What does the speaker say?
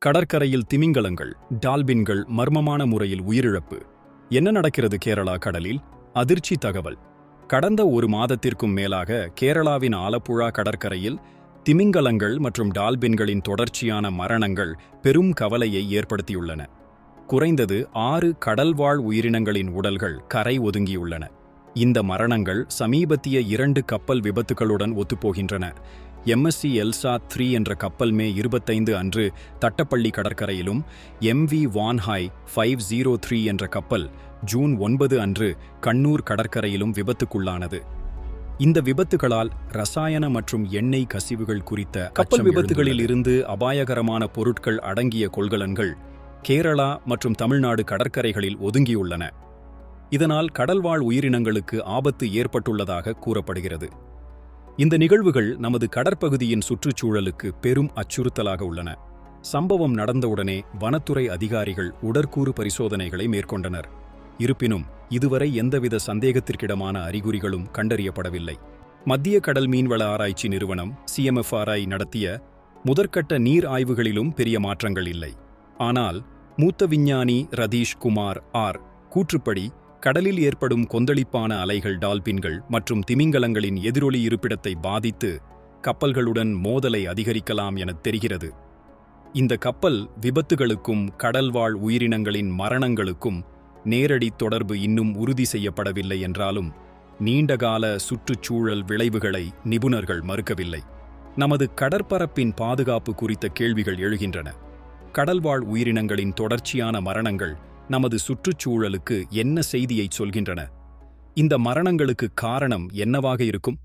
கடற்கரையில் திமிங்கலங்கள் டால்பின்கள் மர்மமான முறையில் உயிரிழப்பு. என்ன நடக்கிறது கேரளா கடலில்? அதிர்ச்சி தகவல். கடந்த ஒரு மாதத்திற்கும் மேலாக கேரளாவின் ஆலப்புழா கடற்கரையில் திமிங்கலங்கள் மற்றும் டால்பின்களின் தொடர்ச்சியான மரணங்கள் பெரும் கவலையை ஏற்படுத்தியுள்ளன. குறைந்தது ஆறு கடல்வாழ் உயிரினங்களின் உடல்கள் கரை ஒதுங்கியுள்ளன. இந்த மரணங்கள் சமீபத்திய இரண்டு கப்பல் விபத்துகளுடன் ஒத்துப்போகின்றன. எம்எஸ்சி எல்சா த்ரீ என்ற கப்பல் மே இருபத்தைந்து அன்று Thottappally கடற்கரையிலும் MV Wan Hai five zero three என்ற கப்பல் ஜூன் ஒன்பது அன்று கண்ணூர் கடற்கரையிலும் விபத்துக்குள்ளானது. இந்த விபத்துகளால் ரசாயன மற்றும் எண்ணெய் கசிவுகள் குறித்த கப்பல் விபத்துகளில் இருந்து அபாயகரமான பொருட்கள் அடங்கிய கொள்கலன்கள் கேரளா மற்றும் தமிழ்நாடு கடற்கரைகளில் ஒதுங்கியுள்ளன. இதனால் கடல்வாழ் உயிரினங்களுக்கு ஆபத்து ஏற்பட்டுள்ளதாக கூறப்படுகிறது. இந்த நிகழ்வுகள் நமது கடற்பகுதியின் சுற்றுச்சூழலுக்கு பெரும் அச்சுறுத்தலாக உள்ளன. சம்பவம் நடந்தவுடனே வனத்துறை அதிகாரிகள் உடற்கூறு பரிசோதனைகளை மேற்கொண்டனர். இருப்பினும் இதுவரை எந்தவித சந்தேகத்திற்கிடமான அறிகுறிகளும் கண்டறியப்படவில்லை. மத்திய கடல் மீன்வள ஆராய்ச்சி நிறுவனம் சிஎம்எஃப்ஆர்ஐ நடத்திய முதற்கட்ட நீர் ஆய்வுகளிலும் பெரிய மாற்றங்கள் இல்லை. ஆனால் மூத்த விஞ்ஞானி ரதீஷ் குமார் ஆர் கூற்றுப்படி கடலில் ஏற்படும் கொந்தளிப்பான அலைகள் டால்பின்கள் மற்றும் திமிங்கலங்களின் எதிரொலி இருப்பிடத்தை பாதித்து கப்பல்களுடன் மோதலை அதிகரிக்கலாம் எனத் தெரிகிறது. இந்த கப்பல் விபத்துகளுக்கும் கடல்வாழ் உயிரினங்களின் மரணங்களுக்கும் நேரடி தொடர்பு இன்னும் உறுதி செய்யப்படவில்லை என்றாலும் நீண்டகால சுற்றுச்சூழல் விளைவுகளை நிபுணர்கள் மறுக்கவில்லை. நமது கடற்பரப்பின் பாதுகாப்பு குறித்த கேள்விகள் எழுகின்றன. கடல்வாழ் உயிரினங்களின் தொடர்ச்சியான மரணங்கள் நமது சுற்றுச்சூழலுக்கு என்ன செய்தியை சொல்கின்றன? இந்த மரணங்களுக்கு காரணம் என்னவாக இருக்கும்?